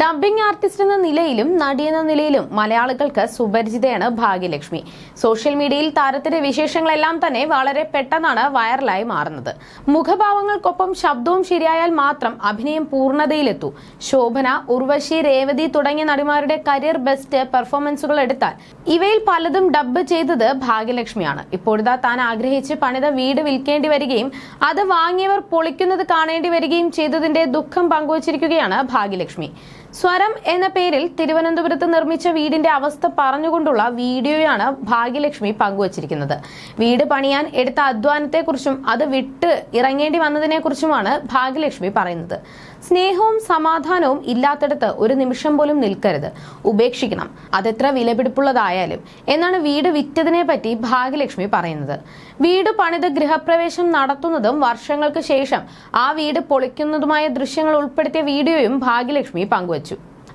Dubbing artist എന്ന നിലയിലും നടി എന്ന നിലയിലും മലയാളികൾക്ക് സുപരിചിതയാണ് ഭാഗ്യലക്ഷ്മി. സോഷ്യൽ മീഡിയയിൽ താരത്തിന്റെ വിശേഷങ്ങളെല്ലാം തന്നെ വളരെ പെട്ടെന്നാണ് വൈറലായി മാറുന്നത്. മുഖഭാവങ്ങൾക്കൊപ്പം ശബ്ദവും ശരിയായാൽ മാത്രം അഭിനയം പൂർണതയിലെത്തൂ. ശോഭന ഉർവശി രേവതി തുടങ്ങിയ നടിമാരുടെ കരിയർ ബെസ്റ്റ് പെർഫോമൻസുകൾ എടുത്താൽ ഇവയിൽ പലതും ഡബ്ബ് ചെയ്തത് ഭാഗ്യലക്ഷ്മിയാണ്. ഇപ്പോഴിതാ താൻ ആഗ്രഹിച്ച് പണിത വീട് വിൽക്കേണ്ടി വരികയും അത് വാങ്ങിയവർ പൊളിക്കുന്നത് കാണേണ്ടി വരികയും ചെയ്തതിന്റെ ദുഃഖം പങ്കുവച്ചിരിക്കുകയാണ് ഭാഗ്യലക്ഷ്മി. സ്വരം എന്ന പേരിൽ തിരുവനന്തപുരത്ത് നിർമ്മിച്ച വീടിന്റെ അവസ്ഥ പറഞ്ഞുകൊണ്ടുള്ള വീഡിയോയാണ് ഭാഗ്യലക്ഷ്മി പങ്കുവച്ചിരിക്കുന്നത്. വീട് പണിയാൻ എടുത്ത അധ്വാനത്തെക്കുറിച്ചും അത് വിട്ട് ഇറങ്ങേണ്ടി വന്നതിനെക്കുറിച്ചുമാണ് ഭാഗ്യലക്ഷ്മി പറയുന്നത്. സ്നേഹവും സമാധാനവും ഇല്ലാത്തടത്ത് ഒരു നിമിഷം പോലും നിൽക്കരുത്. ഉപേക്ഷിക്കണം. അതെത്ര വിലപിടിപ്പുള്ളതായാലും. എന്നാണ് വീട് വിറ്റതിനെ പറ്റി ഭാഗ്യലക്ഷ്മി പറയുന്നത്. വീട് പണിത് ഗൃഹപ്രവേശം നടത്തുന്നതും വർഷങ്ങൾക്ക് ശേഷം ആ വീട് പൊളിക്കുന്നതുമായ ദൃശ്യങ്ങൾ ഉൾപ്പെടുത്തിയ വീഡിയോയും ഭാഗ്യലക്ഷ്മി പങ്കുവച്ചു.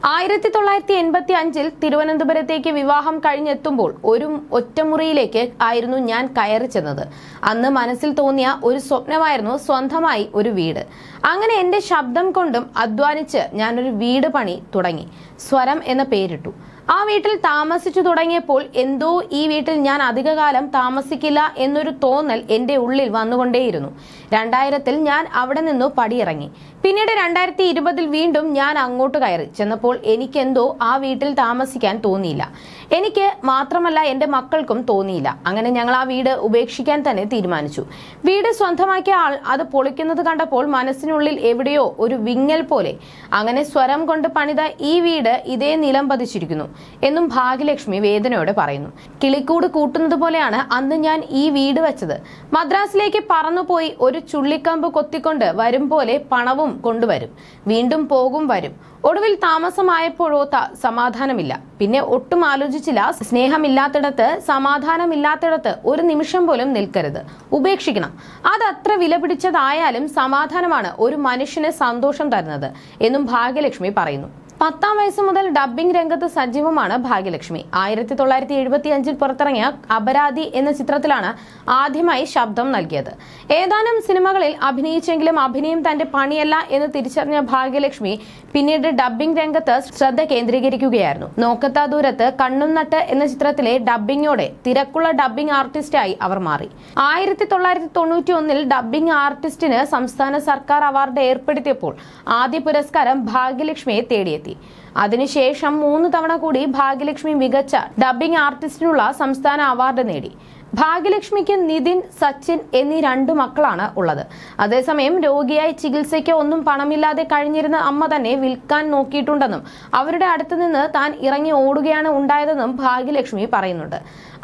ആയിരത്തി തൊള്ളായിരത്തി എൺപത്തി അഞ്ചിൽ തിരുവനന്തപുരത്തേക്ക് വിവാഹം കഴിഞ്ഞെത്തുമ്പോൾ ഒരു ഒറ്റമുറിയിലേക്ക് ആയിരുന്നു ഞാൻ കയറി ചെന്നത്. അന്ന് മനസ്സിൽ തോന്നിയ ഒരു സ്വപ്നമായിരുന്നു സ്വന്തമായി ഒരു വീട്. അങ്ങനെ എന്റെ ശബ്ദം കൊണ്ടും അധ്വാനിച്ച് ഞാനൊരു വീട് പണി തുടങ്ങി. സ്വരം എന്ന പേരിട്ടു. ആ വീട്ടിൽ താമസിച്ചു തുടങ്ങിയപ്പോൾ എന്തോ ഈ വീട്ടിൽ ഞാൻ അധികകാലം താമസിക്കില്ല എന്നൊരു തോന്നൽ എന്റെ ഉള്ളിൽ വന്നുകൊണ്ടേയിരുന്നു. രണ്ടായിരത്തിൽ ഞാൻ അവിടെ നിന്നു പടിയിറങ്ങി. പിന്നീട് രണ്ടായിരത്തി ഇരുപതിൽ വീണ്ടും ഞാൻ അങ്ങോട്ട് കയറി. ചെന്നപ്പോൾ എനിക്കെന്തോ ആ വീട്ടിൽ താമസിക്കാൻ തോന്നിയില്ല. എനിക്ക് മാത്രമല്ല എന്റെ മക്കൾക്കും തോന്നിയില്ല. അങ്ങനെ ഞങ്ങൾ ആ വീട് ഉപേക്ഷിക്കാൻ തന്നെ തീരുമാനിച്ചു. വീട് സ്വന്തമാക്കിയ ആൾ അത് പൊളിക്കുന്നത് കണ്ടപ്പോൾ മനസ്സിനുള്ളിൽ എവിടെയോ ഒരു വിങ്ങൽ പോലെ. അങ്ങനെ സ്വരം കൊണ്ട് പണിത ഈ വീട് ഇതേ നിലം പതിച്ചിരിക്കുന്നു എന്നും ഭാഗ്യലക്ഷ്മി വേദനയോടെ പറയുന്നു. കിളിക്കൂട് കൂട്ടുന്നത് പോലെയാണ് അന്ന് ഞാൻ ഈ വീട് വെച്ചത്. മദ്രാസിലേക്ക് പറന്നുപോയി ഒരു ചുള്ളിക്കമ്പ് കൊത്തിക്കൊണ്ട് വരും പോലെ പണവും കൊണ്ടുവരും. വീണ്ടും പോകും വരും. ഒടുവിൽ താമസമായപ്പോഴോ സമാധാനമില്ല. പിന്നെ ഒട്ടും ആലോചിച്ചില്ല. സ്നേഹമില്ലാത്തിടത്ത് സമാധാനമില്ലാത്തിടത്ത് ഒരു നിമിഷം പോലും നിൽക്കരുത്. ഉപേക്ഷിക്കണം. അത് അത്ര വില പിടിച്ചതായാലും സമാധാനമാണ് ഒരു മനുഷ്യന് സന്തോഷം തരുന്നത് എന്നും ഭാഗ്യലക്ഷ്മി പറയുന്നു. പത്താം വയസ്സ് മുതൽ ഡബ്ബിംഗ് രംഗത്ത് സജീവമാണ് ഭാഗ്യലക്ഷ്മി. ആയിരത്തി തൊള്ളായിരത്തി എഴുപത്തി അഞ്ചിൽ പുറത്തിറങ്ങിയ അപരാധി എന്ന ചിത്രത്തിലാണ് ആദ്യമായി ശബ്ദം നൽകിയത്. ഏതാനും സിനിമകളിൽ അഭിനയിച്ചെങ്കിലും അഭിനയം തന്റെ പണിയല്ല എന്ന് തിരിച്ചറിഞ്ഞ ഭാഗ്യലക്ഷ്മി പിന്നീട് ഡബ്ബിംഗ് രംഗത്ത് ശ്രദ്ധ കേന്ദ്രീകരിക്കുകയായിരുന്നു. നോക്കത്താ ദൂരത്ത് കണ്ണും നട്ട് എന്ന ചിത്രത്തിലെ ഡബ്ബിങ്ങോടെ തിരക്കുള്ള ഡബ്ബിംഗ് ആർട്ടിസ്റ്റായി അവർ മാറി. ആയിരത്തി തൊള്ളായിരത്തി തൊണ്ണൂറ്റി ഒന്നിൽ ഡബ്ബിംഗ് ആർട്ടിസ്റ്റിന് സംസ്ഥാന സർക്കാർ അവാർഡ് ഏർപ്പെടുത്തിയപ്പോൾ ആദ്യ പുരസ്കാരം ഭാഗ്യലക്ഷ്മിയെ തേടിയെത്തി. അതിനുശേഷം മൂന്ന് തവണ കൂടി ഭാഗ്യലക്ഷ്മി മികച്ച ഡബ്ബിംഗ് ആർട്ടിസ്റ്റിനുള്ള സംസ്ഥാന അവാർഡ് നേടി. ഭാഗ്യലക്ഷ്മിക്ക് നിതിൻ സച്ചിൻ എന്നീ രണ്ടു മക്കളാണ് ഉള്ളത്. അതേസമയം രോഗിയായി ചികിത്സയ്ക്ക് ഒന്നും പണമില്ലാതെ കഴിഞ്ഞിരുന്ന അമ്മ തന്നെ വിൽക്കാൻ നോക്കിയിട്ടുണ്ടെന്നും അവരുടെ അടുത്ത് നിന്ന് താൻ ഇറങ്ങി ഓടുകയാണ് ഉണ്ടായതെന്നും ഭാഗ്യലക്ഷ്മി പറയുന്നുണ്ട്.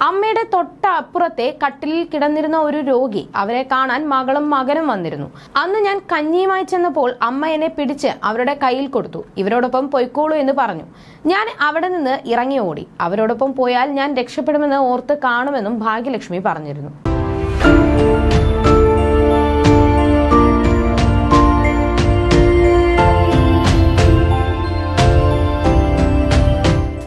അമ്മയുടെ തൊട്ട അപ്പുറത്തെ കട്ടിലിൽ കിടന്നിരുന്ന ഒരു രോഗി അവരെ കാണാൻ മകളും മകനും വന്നിരുന്നു. അന്ന് ഞാൻ കഞ്ഞിയുമായി ചെന്നപ്പോൾ അമ്മ എന്നെ പിടിച്ച് അവരുടെ കയ്യിൽ കൊടുത്തു. ഇവരോടൊപ്പം പൊയ്ക്കോളൂ എന്ന് പറഞ്ഞു. ഞാൻ അവിടെ നിന്ന് ഇറങ്ങി ഓടി. അവരോടൊപ്പം പോയാൽ ഞാൻ രക്ഷപ്പെടുമെന്ന് ഓർത്ത് കാണുമെന്നും ഭാഗ്യലക്ഷ്മി പറഞ്ഞിരുന്നു